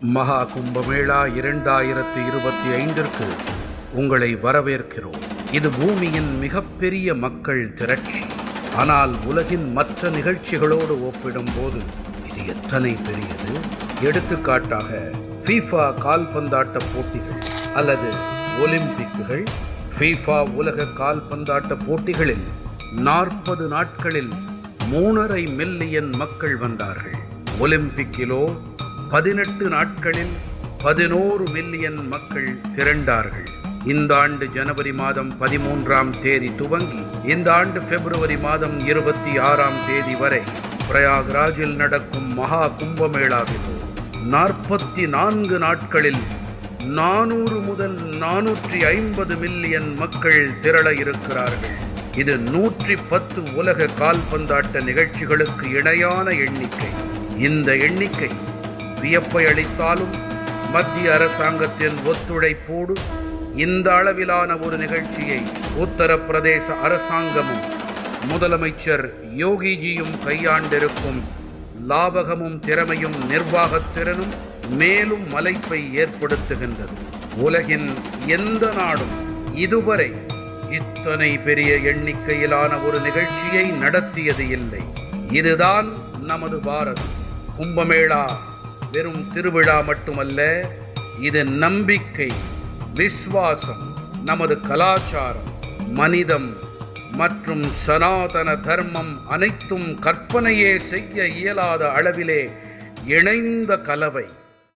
மகா கும்பமேளா இரண்டாயிரத்து இருபத்தி ஐந்திற்கு உங்களை வரவேற்கிறோம். இது பூமியின் மிகப்பெரிய மக்கள் திரட்சி. ஆனால் உலகின் மற்ற நிகழ்ச்சிகளோடு ஒப்பிடும்போது இது எத்தனை பெரியது? எடுத்துக்காட்டாக ஃபீஃபா கால்பந்தாட்ட போட்டிகள் அல்லது ஒலிம்பிக்குகள். ஃபீஃபா உலக கால்பந்தாட்ட போட்டிகளில் நாற்பது நாட்களில் மூணரை மில்லியன் மக்கள் வந்தார்கள். ஒலிம்பிக்கிலோ பதினெட்டு நாட்களில் பதினோரு மில்லியன் மக்கள் திரண்டார்கள். இந்த ஆண்டு ஜனவரி மாதம் பதிமூன்றாம் தேதி துவங்கி இந்த ஆண்டு பிப்ரவரி மாதம் இருபத்தி ஆறாம் தேதி வரை பிரயாக்ராஜில் நடக்கும் மகா கும்பமேளாவில் நாற்பத்தி நான்கு நாட்களில் நானூறு முதல் நானூற்றி ஐம்பது மில்லியன் மக்கள் திரள இருக்கிறார்கள். இது நூற்றி பத்து உலக கால்பந்தாட்ட நிகழ்ச்சிகளுக்கு இணையான எண்ணிக்கை. இந்த எண்ணிக்கை வியப்பை அளித்தாலும் மத்திய அரசாங்கத்தின் ஒத்துழைப்போடு இந்த அளவிலான ஒரு நிகழ்ச்சியை உத்தரப்பிரதேச அரசாங்கமும் முதலமைச்சர் யோகிஜியும் கையாண்டிருக்கும் லாபகமும் திறமையும் நிர்வாகத்திறனும் மேலும் மலைப்பை ஏற்படுத்துகின்றது. உலகின் எந்த நாடும் இதுவரை இத்தனை பெரிய எண்ணிக்கையிலான ஒரு நிகழ்ச்சியை நடத்தியது இல்லை. இதுதான் நமது பாரதம். கும்பமேளா. வெறும் திருவிழா மட்டுமல்ல இது நம்பிக்கை விஸ்வாசம் நமது கலாச்சாரம் மனிதம் மற்றும் சனாதன தர்மம் அனைத்தும் கற்பனையே செய்ய இயலாத அளவிலே இணைந்த கலவை.